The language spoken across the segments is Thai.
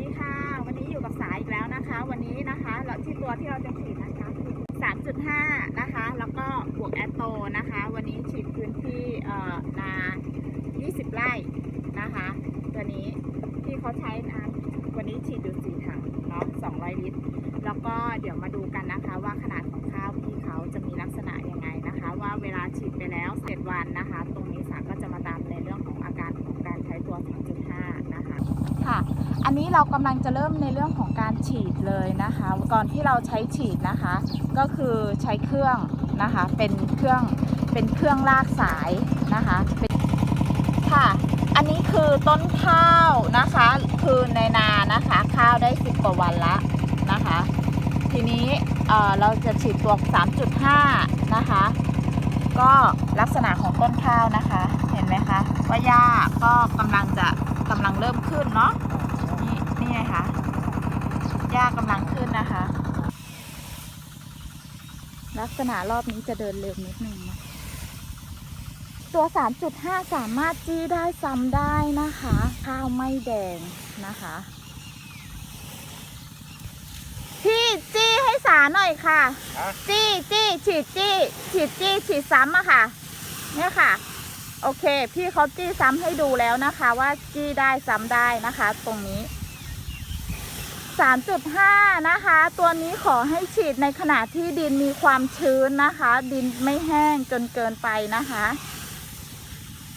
ดีค่ะ วันนี้อยู่กับสายอีกแล้วนะคะ วันนี้นะคะเราที่ตัวที่เราจะฉีดนะคะคือ3.5 นะคะ แล้วก็บวกแอตโตนะคะ วันนี้ฉีดพื้นที่เอ่อนา 20 ไร่นะคะ ตัวนี้ที่เขาใช้น้ำวันนี้ฉีดอยู่สี่ถังเนาะ200 ลิตร แล้วก็เดี๋ยวมาดูกันนะคะ ว่าขนาดของข้าวพี่เขาจะมีลักษณะยังไงนะคะ ว่าเวลาฉีดไปแล้วเ็วันนะคะ ตรงนี้ อันนี้เรากำลังจะเริ่มในเรื่องของการฉีดเลยนะคะก่อนที่เราใช้ฉีดนะคะ ก็คือใช้เครื่องนะคะ เป็นเครื่องเป็นเครื่องลากสายนะคะค่ะ อันนี้คือต้นข้าวนะคะ คือในนานะคะ ข้าวได้10กว่าวันละนะคะ ทีนี้เเราจะฉีดตัว 3.5 นะคะ ก็ลักษณะของต้นข้าวนะคะ เห็นไหมคะว่าหญ้าก็กำลังจะกำลังเริ่มขึ้นเนาะนี่นี่ไงคะหญ้ากำลังขึ้นนะคะ ลัก ษณะรอบนี้จะเดินเร็วนิดนึงนะตัว 3.5 สามารถจี้ได้ซ้ำได้นะคะ ข้าวไม่แดงนะคะ พี่จี้ให้สาหน่อยค่ะฮะจี้จี้ฉีดจี้ฉีดจี้ฉีดซ้ำอะค่ะ เนี่ยค่ะ โอเค พี่เขาจี้ซ้ำให้ดูแล้วนะคะ ว่าจี้ได้ซ้ำได้นะคะ ตรงนี้ 3.5 นะคะ ตัวนี้ขอให้ฉีดในขณะที่ดินมีความชื้นนะคะ ดินไม่แห้งจนเกินไปนะคะ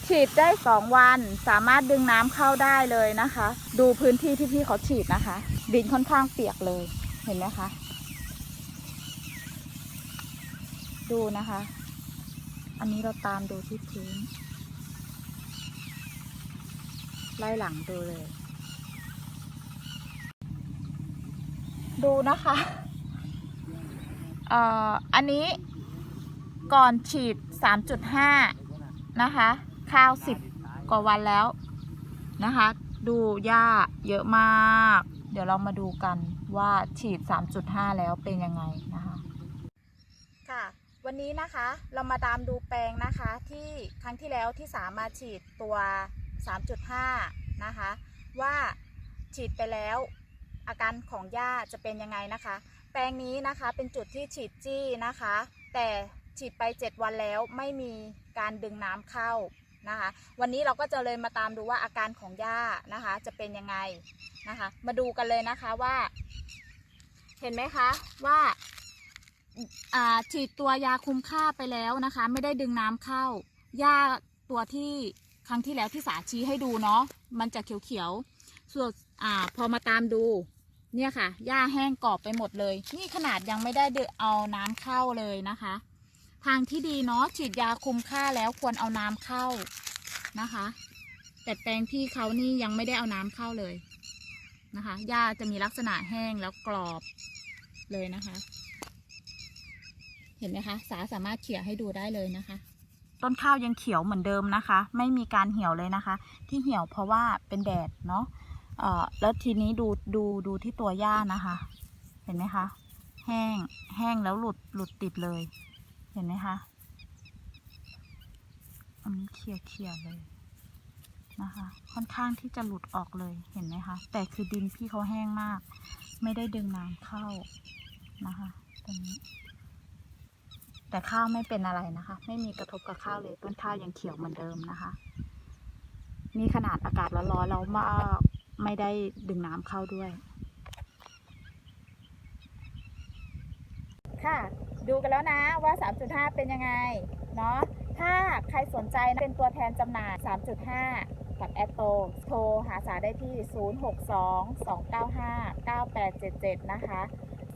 ฉีดได้ 2 วันสามารถดึงน้ำเข้าได้เลยนะคะ ดูพื้นที่ที่พี่เขาฉีดนะคะ ดินค่อนข้างเปียกเลยเห็นไหมคะ ดูนะคะ อันนี้เราตามดูที่พื้น ไล่หลังดูเลย ดูนะคะอันนี้ก่อนฉีด 3.5 นะคะ ข้าว 10 กว่าวันแล้วนะคะ ดูหญ้าเยอะมาก เดี๋ยวเรามาดูกันว่าฉีด 3.5 แล้วเป็นยังไงนะคะ ค่ะ วันนี้นะคะเรามาตามดูแปลงนะคะที่ครั้งที่แล้วที่สามารถฉีดตัว 3.5 นะคะ ว่าฉีดไปแล้ว อาการของหญ้าจะเป็นยังไงนะคะ แปลงนี้นะคะเป็นจุดที่ฉีดจี้นะคะ แต่ฉีดไป 7 วันแล้วไม่มีการดึงน้ำเข้านะคะ วันนี้เราก็จะเลยมาตามดูว่าอาการของหญ้านะคะ จะเป็นยังไงนะคะ มาดูกันเลยนะคะว่า เห็นไหมคะว่าฉีดตัวยาคุมค่าไปแล้วนะคะ ไม่ได้ดึงน้ำเข้าหญ้าตัวที่ครั้งที่แล้วที่สาชี้ให้ดูเนาะมันจะเขียวๆส่วนอพอมาตามดู เนี่ยค่ะ หญ้าแห้งกรอบไปหมดเลย นี่ขนาดยังไม่ได้เดเอาน้ำเข้าเลยนะคะ ทางที่ดีเนาะฉีดยาคุมค่าแล้วควรเอาน้ำเข้านะคะ แต่แปลงพี่เขานี่ยังไม่ได้เอาน้ำเข้าเลยนะคะหญ้าจะมีลักษณะแห้งแล้วกรอบเลยนะคะ เห็นไหมคะ สาสามารถเขี่ยให้ดูได้เลยนะคะ ต้นข้าวยังเขียวเหมือนเดิมนะคะ ไม่มีการเหี่ยวเลยนะคะ ที่เหี่ยวเพราะว่าเป็นแดดเนาะ เอ่อแล้วทีนี้ดูดูดูที่ตัวหญ้านะคะ เห็นไหมคะ แห้งแห้งแล้วหลุดหลุดติดเลย เห็นไหมคะอันนี้เคลียร์เคลียร์เลยนะคะ ค่อนข้างที่จะหลุดออกเลยเห็นไหมคะ แต่คือดินพี่เขาแห้งมาก ไม่ได้ดึงน้ำเข้านะคะตรงนี้ แต่ข้าวไม่เป็นอะไรนะคะ ไม่มีกระทบกับข้าวเลยต้นข้าวยังเขียวเหมือนเดิมนะคะ นี่ขนาดอากาศร้อนๆแล้วมา ไม่ได้ดึงน้ำเข้าด้วย ค่ะ ดูกันแล้วนะว่า 3.5 เป็นยังไง เนาะถ้าใครสนใจเป็นตัวแทนจำหน่าย 3.5 กับแอตโตโทรหาสาได้ที่ 062-295-9877 นะคะ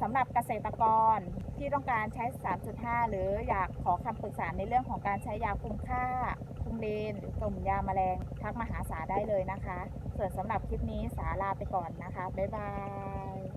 สำหรับเกษตรกรที่ต้องการใช้ 3.5 หรืออยากขอคำปรึกษาในเรื่องของการใช้ยาคุมค่า คุมเลนหรือกลุ่มยาแมลง ทักมาหาสาได้เลยนะคะ ส่วนสำหรับคลิปนี้สาลาไปก่อนนะคะ บ๊ายบาย